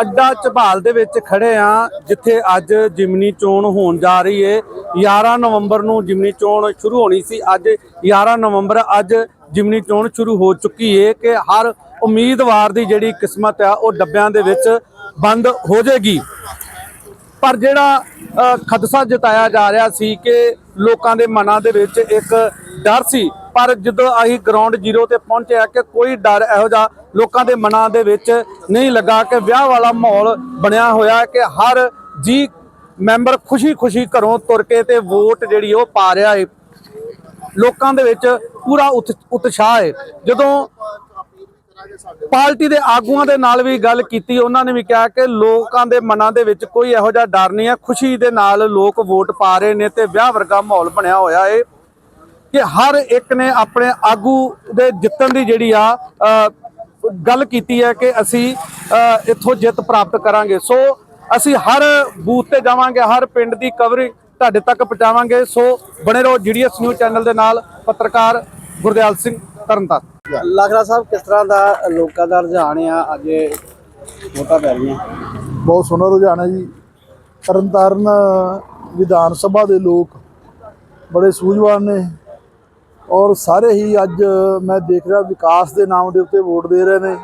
ਅੱਡਾ ਝਬਾਲ ਦੇ ਵਿੱਚ ਖੜੇ ਆ, ਜਿੱਥੇ ਅੱਜ ਜਿਮਨੀ ਚੋਣ ਹੋਣ ਜਾ ਰਹੀ ਏ। 11 ਨਵੰਬਰ ਨੂੰ ਜਿਮਨੀ ਚੋਣ ਸ਼ੁਰੂ ਹੋਣੀ ਸੀ। ਅੱਜ 11 ਨਵੰਬਰ, ਅੱਜ ਜਿਮਨੀ ਚੋਣ ਸ਼ੁਰੂ ਹੋ ਚੁੱਕੀ ਏ ਕਿ ਹਰ ਉਮੀਦਵਾਰ ਦੀ ਜਿਹੜੀ ਕਿਸਮਤ ਆ, ਉਹ ਡੱਬਿਆਂ ਦੇ ਵਿੱਚ ਬੰਦ ਹੋ ਜਾਏਗੀ। ਪਰ ਜਿਹੜਾ ਖਦਸ਼ਾ ਜਤਾਇਆ ਜਾ ਰਿਹਾ ਸੀ ਕਿ ਲੋਕਾਂ ਦੇ ਮਨਾਂ ਦੇ ਵਿੱਚ ਇੱਕ ਡਰ ਸੀ ਪਰ ਜਦੋਂ ਅਸੀਂ ਗਰਾਊਂਡ ਜ਼ੀਰੋ ਤੇ ਪਹੁੰਚਿਆ ਕਿ ਕੋਈ ਡਰ ਇਹੋ ਜਿਹਾ ਲੋਕਾਂ ਦੇ ਮਨਾਂ ਦੇ ਵਿੱਚ ਨਹੀਂ ਲੱਗਾ ਕਿ ਵਿਆਹ ਵਾਲਾ ਮਾਹੌਲ ਬਣਿਆ ਹੋਇਆ ਕਿ ਹਰ ਜੀ ਮੈਂਬਰ ਖੁਸ਼ੀ-ਖੁਸ਼ੀ ਘਰੋਂ ਤੁਰ ਕੇ ਤੇ ਵੋਟ ਜਿਹੜੀ ਉਹ ਪਾ ਰਿਹਾ ਹੈ। ਲੋਕਾਂ ਦੇ ਵਿੱਚ ਪੂਰਾ ਉਤ- ਉਤਸ਼ਾਹ ਹੈ। ਜਦੋਂ ਪਾਰਟੀ ਦੇ ਆਗੂਆਂ ਦੇ ਨਾਲ ਵੀ ਗੱਲ ਕੀਤੀ, ਉਹਨਾਂ ਨੇ ਵੀ ਕਿਹਾ ਕਿ ਲੋਕਾਂ ਦੇ ਮਨਾਂ ਦੇ ਵਿੱਚ ਕੋਈ ਇਹੋ ਜਿਹਾ ਡਰ ਨਹੀਂ ਹੈ। ਖੁਸ਼ੀ ਦੇ ਨਾਲ ਲੋਕ ਵੋਟ ਪਾ ਰਹੇ ਨੇ ਤੇ ਵਿਆਹ ਵਰਗਾ ਮਾਹੌਲ ਬਣਿਆ ਹੋਇਆ ਏ ਕਿ ਹਰ ਇੱਕ ਨੇ ਆਪਣੇ ਆਗੂ ਦੇ ਜਿੱਤਣ ਦੀ ਜਿਹੜੀ ਆ ਗੱਲ ਕੀਤੀ ਹੈ ਕਿ ਅਸੀਂ ਇੱਥੋਂ ਜਿੱਤ ਪ੍ਰਾਪਤ ਕਰਾਂਗੇ। ਸੋ ਅਸੀਂ ਹਰ ਬੂਥ ਤੇ ਜਾਵਾਂਗੇ ਹਰ ਪਿੰਡ ਦੀ ਕਵਰਿੰਗ ਤੁਹਾਡੇ ਤੱਕ ਪਹੁੰਚਾਵਾਂਗੇ। ਸੋ ਬਣੇ ਰਹੋ ਜੀਡੀਐਸ ਨਿਊਜ਼ ਚੈਨਲ ਦੇ ਨਾਲ ਪੱਤਰਕਾਰ ਗੁਰਦਿਆਲ ਸਿੰਘ ਤਰਨਤਾਰਨ। ਲਖਰਾ ਸਾਹਿਬ ਕਿਸ ਤਰ੍ਹਾਂ ਦਾ ਲੋਕਾਂ ਦਾ ਰੁਝਾਨ ਆ? ਅੱਜ ਵੋਟਾਂ ਪੈ ਰਹੀਆਂ। ਬਹੁਤ ਸੋਹਣਾ ਰੁਝਾਨ ਹੈ ਜੀ। ਤਰਨਤਾਰਨ ਵਿਧਾਨ ਸਭਾ ਦੇ ਲੋਕ ਬੜੇ ਸੂਝਵਾਨ ਨੇ। ਔਰ ਸਾਰੇ ਹੀ ਅੱਜ ਮੈਂ ਦੇਖ ਰਿਹਾ ਵਿਕਾਸ ਦੇ ਨਾਮ ਦੇ ਉੱਤੇ ਵੋਟ ਦੇ ਰਹੇ ਨੇ।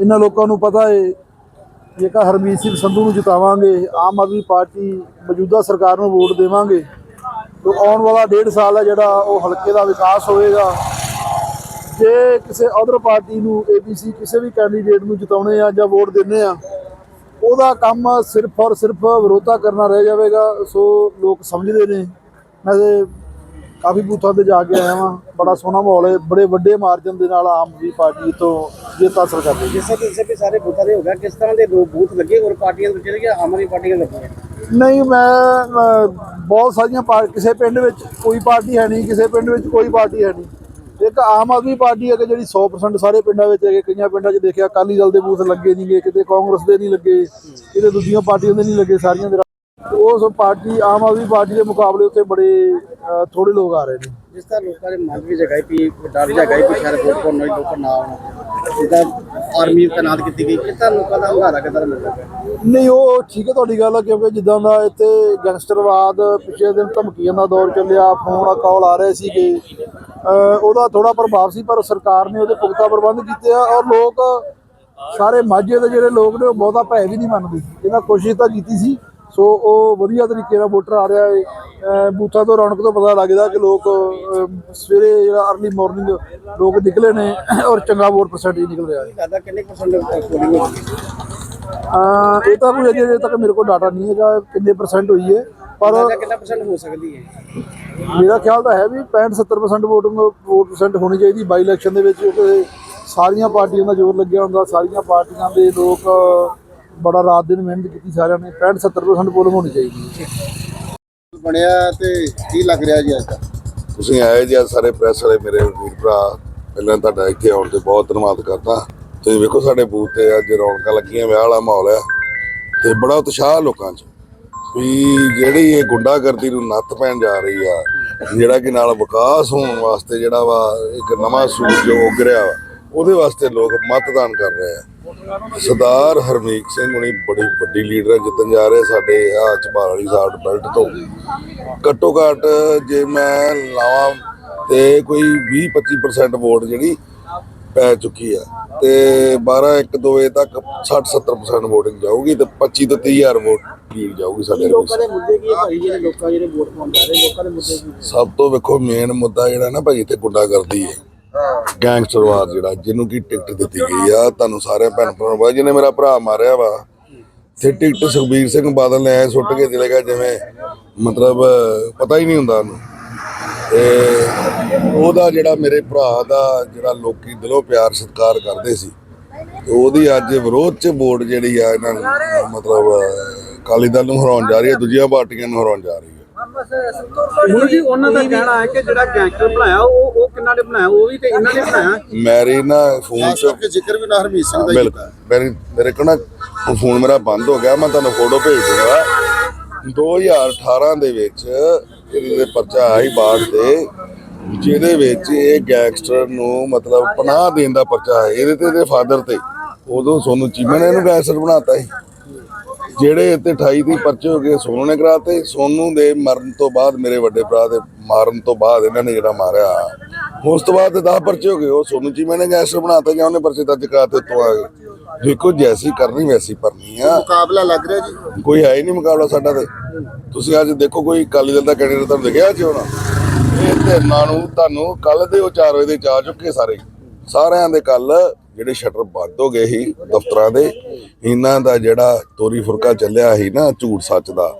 ਇਹਨਾਂ ਲੋਕਾਂ ਨੂੰ ਪਤਾ ਹੈ ਜੇਕਰ ਹਰਮੀਤ ਸਿੰਘ ਸੰਧੂ ਨੂੰ ਜਿਤਾਵਾਂਗੇ, ਆਮ ਆਦਮੀ ਪਾਰਟੀ ਮੌਜੂਦਾ ਸਰਕਾਰ ਨੂੰ ਵੋਟ ਦੇਵਾਂਗੇ, ਤਾਂ ਆਉਣ ਵਾਲਾ ਡੇਢ ਸਾਲ ਹੈ ਜਿਹੜਾ ਉਹ ਹਲਕੇ ਦਾ ਵਿਕਾਸ ਹੋਵੇਗਾ। ਜੇ ਕਿਸੇ ਅਦਰ ਪਾਰਟੀ ਨੂੰ ਏਬੀਸੀ ਕਿਸੇ ਵੀ ਕੈਂਡੀਡੇਟ ਨੂੰ ਜਿਤਾਉਣੇ ਆ ਜਾਂ ਵੋਟ ਦਿੰਨੇ ਆ, ਉਹਦਾ ਕੰਮ ਸਿਰਫ ਔਰ ਸਿਰਫ ਵਿਰੋਧਤਾ ਕਰਨਾ ਰਹਿ ਜਾਵੇਗਾ, ਸੋ ਲੋਕ ਸਮਝਦੇ ਨੇ। ਮੈਂ ਕਾਫੀ ਬੂਥਾਂ ਤੇ ਜਾ ਕੇ ਆਇਆ ਵਾਂ। ਬੜਾ ਸੋਹਣਾ ਮਾਹੌਲ ਹੈ। ਬੜੇ ਵੱਡੇ ਮਾਰਜਨ ਦੇ ਨਾਲ ਆਮ ਆਦਮੀ ਪਾਰਟੀ ਤੋਂ ਜਿੱਤ ਹਾਸਲ ਕਰ ਰਹੀ ਹੈ। ਜਿਸ ਤਰ੍ਹਾਂ ਵੀ ਸਾਰੇ ਬੂਥਾਂ ਦੇ ਹੋ ਗਿਆ ਕਿਸ ਤਰ੍ਹਾਂ ਦੇ ਲੋਕ ਬੂਥ ਲੱਗੇ? ਹੋਰ ਪਾਰਟੀਆਂ ਦੇ ਜਿਹੜੇ ਆਮ ਆਦਮੀ ਪਾਰਟੀਆਂ ਲੱਗੀਆਂ ਨਹੀਂ ਮੈਂ ਬਹੁਤ ਸਾਰੀਆਂ ਪਾਰ ਕਿਸੇ ਪਿੰਡ ਵਿੱਚ ਕੋਈ ਪਾਰਟੀ ਹੈ ਨਹੀਂ ਕਿਸੇ ਪਿੰਡ ਵਿੱਚ ਕੋਈ ਪਾਰਟੀ ਹੈ ਨਹੀਂ। ਇੱਕ ਆਮ ਆਦਮੀ ਪਾਰਟੀ ਹੈ ਕਿ ਜਿਹੜੀ 100% ਸਾਰੇ ਪਿੰਡਾਂ ਵਿੱਚ ਹੈਗੇ। ਕਈਆਂ ਪਿੰਡਾਂ 'ਚ ਦੇਖਿਆ ਅਕਾਲੀ ਦਲ ਦੇ ਬੂਥ ਲੱਗੇ ਨਹੀਂਗੇ ਕਿਤੇ ਕਾਂਗਰਸ ਦੇ ਨਹੀਂ ਲੱਗੇ ਕਿਤੇ ਦੂਜੀਆਂ ਪਾਰਟੀਆਂ ਦੇ ਨਹੀਂ ਲੱਗੇ ਸਾਰੀਆਂ ਦੇ ਉਸ ਪਾਰਟੀ ਆਮ ਆਦਮੀ ਪਾਰਟੀ ਦੇ ਮੁਕਾਬਲੇ ਉੱਤੇ ਬੜੇ ਥੋੜੇ ਲੋਕ ਆ ਰਹੇ ਨੇ। ਜਿਸ ਤਰ੍ਹਾਂ ਲੋਕਾਂ ਦੇ ਮਨ ਵੀ ਜਗਾਈ ਪਈ ਡਰ ਜਗਾਈ ਪਈ ਸ਼ਾਇਦ ਵੋਟ ਪਾਉਣ ਨਾਲ ਲੋਕ ਨਾ ਆਉਣ। ਜਿੱਦਾਂ ਆਰਮੀ ਤੈਨਾਤ ਕੀਤੀ ਗਈ ਕਿਤਾ ਲੋਕਾਂ ਦਾ ਹੰਗਾਰਾ ਕਿਦਾਂ ਮਿਲਦਾ? ਨਹੀਂ ਉਹ ਠੀਕ ਹੈ ਤੁਹਾਡੀ ਗੱਲ ਕਿਉਂਕਿ ਜਿੱਦਾਂ ਦਾ ਇੱਥੇ ਗੈਂਗਸਟਰਵਾਦ ਪਿਛਲੇ ਦਿਨ ਧਮਕੀਆਂ ਦਾ ਦੌਰ ਚੱਲਿਆ ਫੋਨ ਕਾਲ ਆ ਰਹੇ ਸੀਗੇ। ਉਹਦਾ ਥੋੜਾ ਪ੍ਰਭਾਵ ਸੀ ਪਰ ਸਰਕਾਰ ਨੇ ਉਹਦੇ ਪੁਖਤਾ ਪ੍ਰਬੰਧ ਕੀਤੇ ਆ ਔਰ ਲੋਕ ਸਾਰੇ ਮਾਝੇ ਦੇ ਜਿਹੜੇ ਲੋਕ ਨੇ ਉਹ ਬਹੁਤਾ ਭੈ ਵੀ ਨਹੀਂ ਮੰਨਦੇ। ਇਹਨਾਂ ਕੋਸ਼ਿਸ਼ ਤਾਂ ਕੀਤੀ ਸੀ ਸੋ ਉਹ ਵਧੀਆ ਤਰੀਕੇ ਨਾਲ ਵੋਟਰ ਆ ਰਿਹਾ ਹੈ। ਬੂਥਾਂ ਤੋਂ ਰੌਣਕ ਤੋਂ ਪਤਾ ਲੱਗਦਾ ਕਿ ਲੋਕ ਸਵੇਰੇ ਜਿਹੜਾ ਅਰਲੀ ਮਾਰਨਿੰਗ ਲੋਕ ਨਿਕਲੇ ਨੇ ਔਰ ਚੰਗਾ ਵੋਟ ਪਰਸੈਂਟ ਹੀ ਨਿਕਲ ਰਿਹਾ ਹੈ। ਦਾਦਾ ਕਿੰਨੇ ਪਰਸੈਂਟ ਪੋਲਿੰਗ ਹੋ ਗਈ? ਅਹ ਇਹ ਤਾਂ ਕੋਈ ਅਜੇ ਤੱਕ ਮੇਰੇ ਕੋਲ ਡਾਟਾ ਨਹੀਂ ਹੈਗਾ ਕਿੰਨੇ ਪਰਸੈਂਟ ਹੋਈ ਹੈ ਪਰ ਕਿੰਨਾ ਪਰਸੈਂਟ ਹੋ ਸਕਦੀ ਹੈ? ਮੇਰਾ ਖਿਆਲ ਤਾਂ ਹੈ ਵੀ 65 70% ਵੋਟਿੰਗ ਵੋਟ ਪਰਸੈਂਟ ਹੋਣੀ ਚਾਹੀਦੀ ਬਾਈ ਇਲੈਕਸ਼ਨ ਦੇ ਵਿੱਚ ਸਾਰੀਆਂ ਪਾਰਟੀਆਂ ਦਾ ਜ਼ੋਰ ਲੱਗਿਆ ਹੁੰਦਾ ਸਾਰੀਆਂ ਪਾਰਟੀਆਂ ਦੇ ਲੋਕ ਬੜਾ ਰਾਤ ਦਿਨ ਮਿਹਨਤ ਕੀਤੀ ਸਾਰਿਆਂ ਨੇ 65 70% ਪੋਲਿੰਗ ਹੋਣੀ ਚਾਹੀਦੀ ਹੈ। ਬਣਿਆ ਤੇ ਕੀ ਲੱਗ ਰਿਹਾ ਜੀ ਅੱਜ? ਤੁਸੀਂ ਆਏ ਜੀ ਅੱਜ ਸਾਰੇ ਪ੍ਰੈਸ ਵਾਲੇ ਮੇਰੇ ਵੀਰ ਭਰਾ ਪਹਿਲਾਂ ਤੁਹਾਡਾ ਇੱਥੇ ਆਉਣ ਤੇ ਬਹੁਤ ਧੰਨਵਾਦ ਕਰਦਾ। ਤੁਸੀਂ ਵੇਖੋ ਸਾਡੇ ਬੂਥ ਤੇ ਅੱਜ ਰੌਣਕਾਂ ਲੱਗੀਆਂ ਵਿਆਹ ਵਾਲਾ ਮਾਹੌਲ ਹੈ ਤੇ ਬੜਾ ਉਤਸ਼ਾਹ ਲੋਕਾਂ 'ਚ ਵੀ ਜਿਹੜੀ ਇਹ ਗੁੰਡਾਗਰਦੀ ਨੂੰ ਨੱਥ ਪੈਣ ਜਾ ਰਹੀ ਆ ਜਿਹੜਾ ਕਿ ਨਾਲ ਵਿਕਾਸ ਹੋਣ ਵਾਸਤੇ ਜਿਹੜਾ ਵਾ ਇੱਕ ਨਵਾਂ ਸੂਰਜ ਜੋ ਉੱਗ ਰਿਹਾ ਵਾ ਉਹਦੇ ਵਾਸਤੇ ਲੋਕ ਮਤਦਾਨ ਕਰ ਰਹੇ ਆ। ਸਰਦਾਰ ਹਰਮੀਤ ਸਿੰਘ ਹੁਣੀ ਬੜੀ ਵੱਡੀ ਲੀਡਰ ਹੈ ਜਿੱਤਣ ਜਾ ਰਹੇ ਸਾਡੇ ਆ ਝਬਾਲ ਵਾਲੀ ਸਾਈਡ ਬੈਲਟ ਤੋਂ। ਘੱਟੋ ਘੱਟ ਜੇ ਮੈਂ ਲਾਵਾਂ ਤੇ ਕੋਈ 20-25% ਵੋਟ ਜਿਹੜੀ ਪੈ ਚੁੱਕੀ ਆ ਤੇ 12 1 2 ਵਜੇ ਤੱਕ 60-70% ਵੋਟਿੰਗ ਜਾਊਗੀ ਤੇ 25 ਤੋਂ 30000 ਵੋਟ ਲੀਡ ਜਾਊਗੀ ਸਾਡੇ ਲੋਕਾਂ ਦੇ ਮੁੱਦੇ ਕੀ ਹੈ ਭਾਈ? ਜਿਹੜੇ ਲੋਕਾਂ ਜਿਹੜੇ ਵੋਟ ਰਹੇ ਲੋਕਾਂ ਦੇ ਮੁੱਦੇ ਕੀ? ਸਭ ਤੋਂ ਵੇਖੋ ਮੇਨ ਮੁੱਦਾ ਜਿਹੜਾ ਨਾ ਭਾਜੀ ਤੇ ਗੁੰਡਾ ਕਰਦੀ ਹੈ। ਗੈਂਗਸਟਰਵਾਦ ਜਿਹੜਾ, ਜਿਹਨੂੰ ਕੀ ਟਿਕਟ ਦਿੱਤੀ ਗਈ ਆ। ਤੁਹਾਨੂੰ ਸਾਰੇ ਭੈਣ ਭਰਾ ਨੂੰ ਜਿਹਨੇ ਮੇਰਾ ਭਰਾ ਮਾਰਿਆ ਵਾ, ਤੇ ਟਿਕਟ ਸੁਖਬੀਰ ਸਿੰਘ ਬਾਦਲ ਨੇ ਐ ਸੁੱਟ ਕੇ ਚਲੇ ਗਿਆ ਜਿਵੇਂ ਮਤਲਬ, ਪਤਾ ਹੀ ਨਹੀਂ ਹੁੰਦਾ ਉਹਨੂੰ। ਤੇ ਉਹਦਾ ਜਿਹੜਾ ਮੇਰੇ ਭਰਾ ਦਾ ਜਿਹੜਾ ਲੋਕੀ ਦਿਲੋਂ ਪਿਆਰ, ਸਤਿਕਾਰ ਕਰਦੇ ਸੀ ਉਹਦੀ ਅੱਜ ਵਿਰੋਧ ਚ ਵੋਟ ਜਿਹੜੀ ਆ, ਇਹਨਾਂ ਨੂੰ ਮਤਲਬ ਅਕਾਲੀ ਦਲ ਨੂੰ ਹਰਾਉਣ ਜਾ ਰਹੀ ਹੈ, ਦੂਜੀਆਂ ਪਾਰਟੀਆਂ ਨੂੰ ਹਰਾਉਣ ਜਾ ਰਹੀ ਹੈ। ਹੁਣ ਜੀ ਉਹਨਾਂ ਦਾ ਕਹਿਣਾ ਹੈ ਕਿ ਜਿਹੜਾ ਗੈਂਗਸਟਰ ਬਣਾਇਆ ਉਹ ਉਹ ਕਿੰਨਾ ਨੇ ਬਣਾਇਆ? ਉਹ ਵੀ ਤੇ ਇਹਨਾਂ ਨੇ ਬਣਾਇਆ? ਮੇਰੀ ਨਾ ਫੋਨ ਇਸ ਚ ਕਰਕੇ ਜ਼ਿਕਰ ਵੀ ਨਾ ਹਰਮੀਤ ਸਿੰਘ ਦਾ ਹੀ ਬਿਲਕੁਲ। ਮੇਰੀ ਮੇਰੇ ਕੋਲ ਨਾ ਫੋਨ ਮੇਰਾ ਬੰਦ ਹੋ ਗਿਆ ਮੈਂ ਤੁਹਾਨੂੰ ਫੋਟੋ ਭੇਜ ਦੂੰਗਾ। 2018 ਦੇ ਵਿੱਚ ਇਹਦੇ ਪਰਚਾ ਆਈ ਬਾੜ ਤੇ ਜਿਹਦੇ ਵਿੱਚ ਇਹ ਗੈਂਗਸਟਰ ਨੂੰ ਮਤਲਬ ਪਨਾਹ ਦੇਣ ਦਾ ਪਰਚਾ ਹੈ ਇਹਦੇ ਤੇ ਇਹਦੇ ਫਾਦਰ ਤੇ। ਉਦੋਂ ਸੋਨੂੰ ਚੀਮਾ ਨੇ ਇਹਨੂੰ ਗੈਂਗਸਟਰ ਬਣਾਤਾ ਸੀ। ਜਿਹੜੇ ਇੱਥੇ 28 ਦੀ ਪਰਚੇ ਹੋ ਗਏ ਸੋਨੂੰ ਨੇ ਕਰਾਤੇ ਸੋਨੂੰ ਦੇ ਮਰਨ ਤੋਂ ਬਾਅਦ ਮੇਰੇ ਵੱਡੇ ਭਰਾ ਦੇ ਮਾਰਨ ਤੋਂ ਬਾਅਦ ਇਹਨਾਂ ਨੇ ਜਿਹੜਾ ਮਾਰਿਆ। ਉਸ ਤੋਂ ਬਾਅਦ 10 ਪਰਚੇ ਹੋ ਗਏ ਉਹ ਸੋਨੂੰ ਚੀਮਾ ਨੇ ਗੈਂਗਸਟਰ ਬਣਾਤਾ ਜਾਂ ਉਹਨੇ ਪਰਚੇ ਦਰਜ ਕਰਾਤੇ ਤੋਂ ਆ ਗਏ ਦੇਖੋ ਜੈਸੀ ਕਰਨੀ ਵੈਸੀ ਭਰਨੀ ਆ। ਮੁਕਾਬਲਾ ਲੱਗ ਰਿਹਾ ਜੀ। ਕੋਈ ਹੈ ਹੀ ਨਹੀਂ ਮੁਕਾਬਲਾ ਸਾਡਾ ਤੇ। ਤੁਸੀਂ ਅੱਜ ਦੇਖੋ ਕੋਈ ਅਕਾਲੀ ਦਲ ਦਾ ਕੈਂਡੀਡੇਟ ਤੁਹਾਨੂੰ ਦਿਖਿਆ ਅੱਜ ਹੋਣਾ? ਇਹ ਧਿਰਨਾਂ ਨੂੰ ਤੁਹਾਨੂੰ ਕੱਲ ਦੇ ਉਹ 4 ਵਜੇ ਦੇ ਚਾ ਚੁੱਕੇ ਸਾਰੇ। ਸਾਰਿਆਂ ਦੇ ਕੱਲ ਜਿਹੜੇ ਸ਼ਟਰ ਬੰਦ ਹੋ ਗਏ ਸੀ ਦਫ਼ਤਰਾਂ ਦੇ, ਇਹਨਾਂ ਦਾ ਜਿਹੜਾ ਤੋਰੀ ਫੁਰਕਾ ਚੱਲਿਆ ਸੀ ਨਾ ਝੂਠ ਸੱਚ ਦਾ,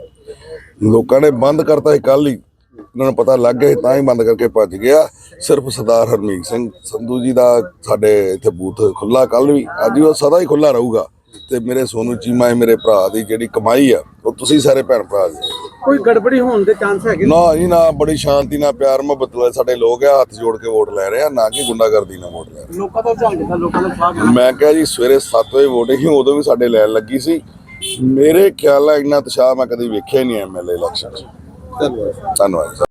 ਲੋਕਾਂ ਨੇ ਬੰਦ ਕਰਤਾ ਸੀ ਕੱਲ ਹੀ। ਇਹਨਾਂ ਨੂੰ ਪਤਾ ਲੱਗ ਗਿਆ ਤਾਂ ਹੀ ਬੰਦ ਕਰਕੇ ਭੱਜ ਗਿਆ। ਸਿਰਫ ਸਰਦਾਰ ਹਰਮੀਤ ਸਿੰਘ ਸੰਧੂ ਜੀ ਦਾ ਸਾਡੇ ਇੱਥੇ ਬੂਥ ਖੁੱਲਾ ਕੱਲ ਵੀ, ਅੱਜ ਵੀ ਉਹ ਸਦਾ ਹੀ ਖੁੱਲਾ ਰਹੂਗਾ। ਤੇ ਮੇਰੇ ਸੋਨੂ ਚੀਮਾ ਇਹ ਮੇਰੇ ਭਰਾ ਦੀ ਜਿਹੜੀ ਕਮਾਈ ਆ ਉਹ ਤੁਸੀਂ ਸਾਰੇ ਭੈਣ ਭਰਾ ਜੀ। ਕੋਈ ਗੜਬੜੀ ਹੋਣ ਦੇ ਚਾਂਸ ਹੈਗੇ ਨਾ? ਜੀ ਨਾ ਬੜੀ ਸ਼ਾਂਤੀ ਨਾਲ ਪਿਆਰ ਮੁਹੱਬਤ ਨਾਲ ਸਾਡੇ ਲੋਕ ਆ ਹੱਥ ਜੋੜ ਕੇ ਵੋਟ ਲੈ ਰਹੇ ਆ ਨਾ ਕਿ ਗੁੰਡਾਗਰਦੀ ਨਾਲ ਵੋਟ ਲੈ ਰਹੇ ਲੋਕਾਂ ਦਾ ਝੰਡ ਦਾ ਲੋਕਾਂ ਦਾ ਸਾਥ ਆ। ਮੈਂ ਕਿਹਾ ਜੀ ਸਵੇਰੇ 7 ਵਜੇ ਸੀ ਉਦੋਂ ਵੀ ਸਾਡੇ ਲੈਣ ਲੱਗੀ ਸੀ। ਮੇਰੇ ਖਿਆਲ ਨਾਲ ਇੰਨਾ ਉਤਸ਼ਾਹ ਮੈਂ ਕਦੀ ਵੇਖਿਆ ਹੀ ਨਹੀਂ ਐਮਐਲਏ ਇਲੈਕਸ਼ਨ 'ਚ। ਧੰਨਵਾਦ। ਧੰਨਵਾਦ।